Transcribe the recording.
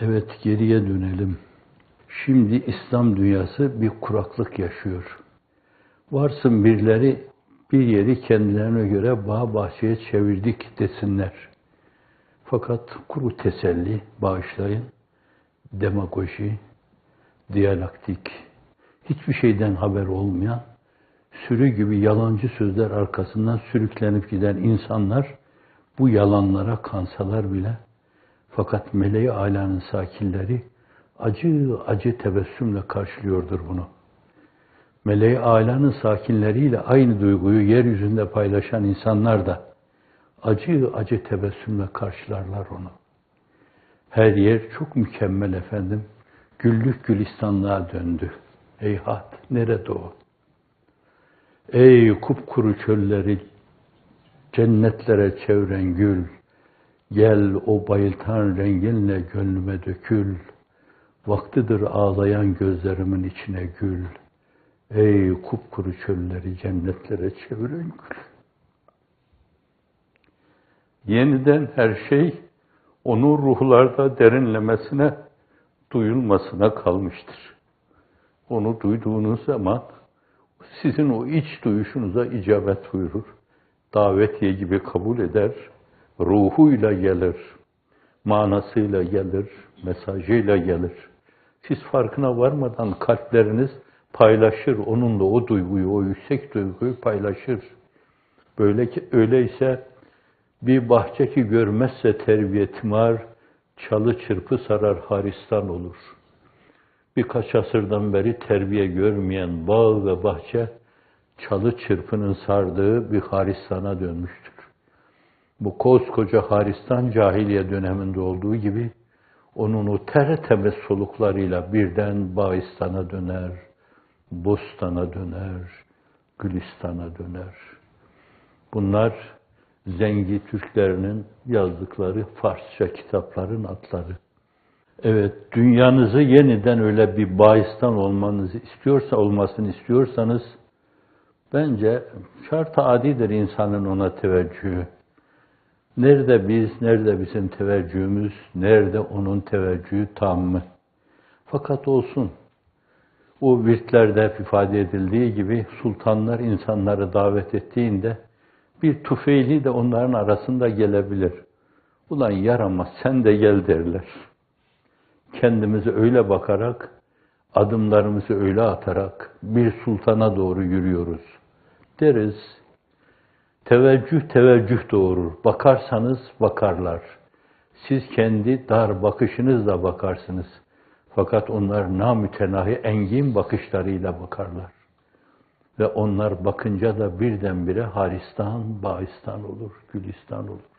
Evet geriye dönelim. Şimdi İslam dünyası bir kuraklık yaşıyor. Varsın birileri bir yeri kendilerine göre bağ bahçeye çevirdik desinler. Fakat kuru teselli, bağışlayın, demagoji, diyalektik, hiçbir şeyden haber olmayan, sürü gibi yalancı sözler arkasından sürüklenip giden insanlar bu yalanlara kansalar bile fakat meleği alanın sakinleri acı acı tebessümle karşılıyordur bunu. Meleği alanın sakinleriyle aynı duyguyu yeryüzünde paylaşan insanlar da acı acı tebessümle karşılarlar onu. Her yer çok mükemmel efendim. Güllük gülistanlığa döndü. Eyhat, nerede o? Ey kupkuru çölleri cennetlere çevren gül, gel o bayıltan renginle gönlüme dökül, vaktidir ağlayan gözlerimin içine gül, ey kupkuru çölleri cennetlere çeviren gül. Yeniden her şey onun ruhlarda derinlemesine, duyulmasına kalmıştır. Onu duyduğunuz zaman sizin o iç duyuşunuza icabet buyurur. Davetiye gibi kabul eder, ruhuyla gelir, manasıyla gelir, mesajıyla gelir. Siz farkına varmadan kalpleriniz paylaşır, onunla o duyguyu, o yüksek duyguyu paylaşır. Böyle ki öyleyse bir bahçe ki görmezse terbiyetimar, çalı çırpı sarar haristan olur. Birkaç asırdan beri terbiye görmeyen bağ ve bahçe, çalı çırpının sardığı bir haristana dönmüştür. Bu koskoca haristan cahiliye döneminde olduğu gibi, onun o tere temiz soluklarıyla birden bağistana döner, bostana döner, gülistana döner. Bunlar Zengi Türklerinin yazdıkları Farsça kitapların adları. Evet, dünyanızı yeniden öyle bir bahistan olmanızı istiyorsa, olmasını istiyorsanız, bence şart adidir insanın ona teveccühü. Nerede biz, nerede bizim teveccühümüz, nerede onun teveccühü tam mı? Fakat olsun, o virtlerde ifade edildiği gibi sultanlar insanları davet ettiğinde bir tufeyli de onların arasında gelebilir. Ulan yaramaz sen de gel derler. Kendimize öyle bakarak, adımlarımızı öyle atarak bir sultana doğru yürüyoruz. Deriz, teveccüh teveccüh doğurur. Bakarsanız bakarlar. Siz kendi dar bakışınızla bakarsınız. Fakat onlar namütenahi engin bakışlarıyla bakarlar. Ve onlar bakınca da birdenbire Haristan, Bağistan olur, Gülistan olur.